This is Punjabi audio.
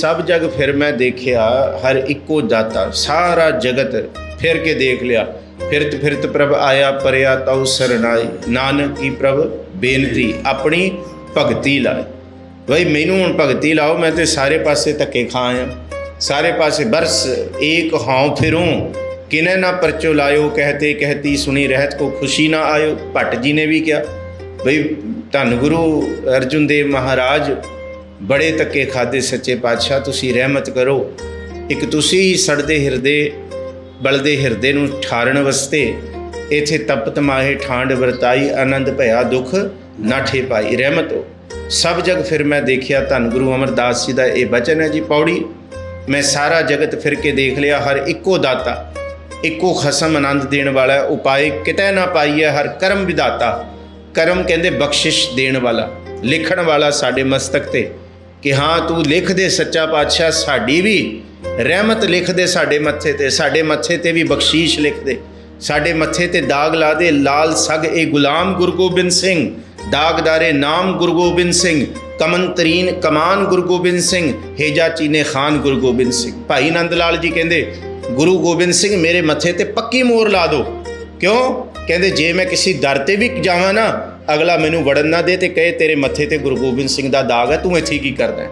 ਸਭ ਜਗ ਫਿਰ ਮੈਂ ਦੇਖਿਆ, ਹਰ ਇੱਕੋ ਦਾਤਾ। ਸਾਰਾ ਜਗਤ ਫਿਰ ਕੇ ਦੇਖ ਲਿਆ। ਫਿਰਤ ਫਿਰਤ ਪ੍ਰਭ ਆਇਆ, ਪਰਿਆ ਤਉ ਸਰਨਾਈ ਨਾਨਕ ਕੀ ਪ੍ਰਭ, ਬੇਨਤੀ, ਆਪਣੀ ਭਗਤੀ ਲਾਏ। ਬਈ ਮੈਨੂੰ ਹੁਣ ਭਗਤੀ ਲਾਓ, ਮੈਂ ਤੇ ਸਾਰੇ ਪਾਸੇ ਧੱਕੇ ਖਾ ਆਇਆ। ਸਾਰੇ ਪਾਸੇ ਬਰਸ, ਏਕ ਹਾਂ ਫਿਰੂੰ। ਕਿਨੇ ਨਾ ਪਰਚੋ ਲਾਇਓ, ਕਹਤੇ ਕਹਤੀ ਸੁਣੀ ਰਹਿਤ ਕੋ ਖੁਸ਼ੀ ਨਾ ਆਇਓ। ਭੱਟ ਜੀ ਨੇ ਵੀ ਕਿਹਾ, ਬਈ ਧੰਨ ਗੁਰੂ ਅਰਜੁਨ ਦੇਵ ਮਹਾਰਾਜ ਬੜੇ ਧੱਕੇ ਖਾਦੇ ਸੱਚੇ ਪਾਤਸ਼ਾਹ, ਤੁਸੀਂ ਰਹਿਮਤ ਕਰੋ। ਇੱਕ ਤੁਸੀਂ ਹੀ ਸੜਦੇ ਹਿਰਦੇ, ਬਲਦੇ ਹਿਰਦੇ ਨੂੰ ਠਾਰਨ ਵਸਤੇ ਇਥੇ ਤਪਤ ਮਾਹੇ ਠਾਂਡ ਵਰਤਾਈ, ਆਨੰਦ ਭਇਆ ਦੁਖ ਨਾਠੇ ਪਾਈ ਰਹਿਮਤ ਹੋ। ਸਭ ਜਗ ਫਿਰ ਮੈਂ ਦੇਖਿਆ, ਧੰਨ ਗੁਰੂ ਅਮਰਦਾਸ ਜੀ ਦਾ ਇਹ ਬਚਨ ਹੈ ਜੀ, ਪੌੜੀ। ਮੈਂ ਸਾਰਾ ਜਗਤ ਫਿਰ ਕੇ ਦੇਖ ਲਿਆ, ਹਰ ਇੱਕੋ ਦਾਤਾ, ਇੱਕੋ ਖਸਮ ਆਨੰਦ ਦੇਣ ਵਾਲਾ ਉਪਾਏ ਕਿਤੇ ਨਾ ਪਾਈਐ ਹਰ ਕਰਮ ਵਿਦਾਤਾ ਕਰਮ ਕਹਿੰਦੇ ਬਖਸ਼ਿਸ਼ ਦੇਣ ਵਾਲਾ, ਲਿਖਣ ਵਾਲਾ ਸਾਡੇ ਮਸਤਕ ਤੇ। ਕਿ ਹਾਂ, ਤੂੰ ਲਿਖ ਦੇ ਸੱਚਾ ਪਾਤਸ਼ਾਹ, ਸਾਡੀ ਵੀ ਰਹਿਮਤ ਲਿਖ ਦੇ ਸਾਡੇ ਮੱਥੇ ਤੇ, ਸਾਡੇ ਮੱਥੇ ਤੇ ਵੀ ਬਖਸ਼ੀਸ਼ ਲਿਖ ਦੇ ਸਾਡੇ ਮੱਥੇ ਤੇ ਦਾਗ ਲਾ ਦੇ, ਲਾਲ ਸਗ ਇਹ ਗੁਲਾਮ ਗੁਰੂ ਗੋਬਿੰਦ ਸਿੰਘ, ਦਾਗਦਾਰੇ ਨਾਮ ਗੁਰੂ ਗੋਬਿੰਦ ਸਿੰਘ, ਕਮੰਤਰੀਨ ਕਮਾਨ ਗੁਰੂ ਗੋਬਿੰਦ ਸਿੰਘ, ਹੇਜਾ ਚੀਨੇ ਖਾਨ ਗੁਰੂ ਗੋਬਿੰਦ ਸਿੰਘ। ਭਾਈ ਨੰਦ ਲਾਲ ਜੀ ਕਹਿੰਦੇ, ਗੁਰੂ ਗੋਬਿੰਦ ਸਿੰਘ, ਮੇਰੇ ਮੱਥੇ ਤੇ ਪੱਕੀ ਮੋਹਰ ਲਾ ਦਿਓ ਕਿਉਂ? ਕਹਿੰਦੇ, ਜੇ ਮੈਂ ਕਿਸੇ ਦਰ ਤੇ ਵੀ ਜਾਵਾਂ ਨਾ ਅਗਲਾ ਮੈਨੂੰ ਵੜਨ ਨਾ ਦੇ ਤੇ ਕਹੇ ਤੇਰੇ ਮੱਥੇ ਤੇ ਗੁਰੂ ਗੋਬਿੰਦ ਸਿੰਘ ਦਾ ਦਾਗ ਹੈ, ਤੂੰ ਇੱਥੇ ਕੀ ਕਰਦਾ ਹੈ?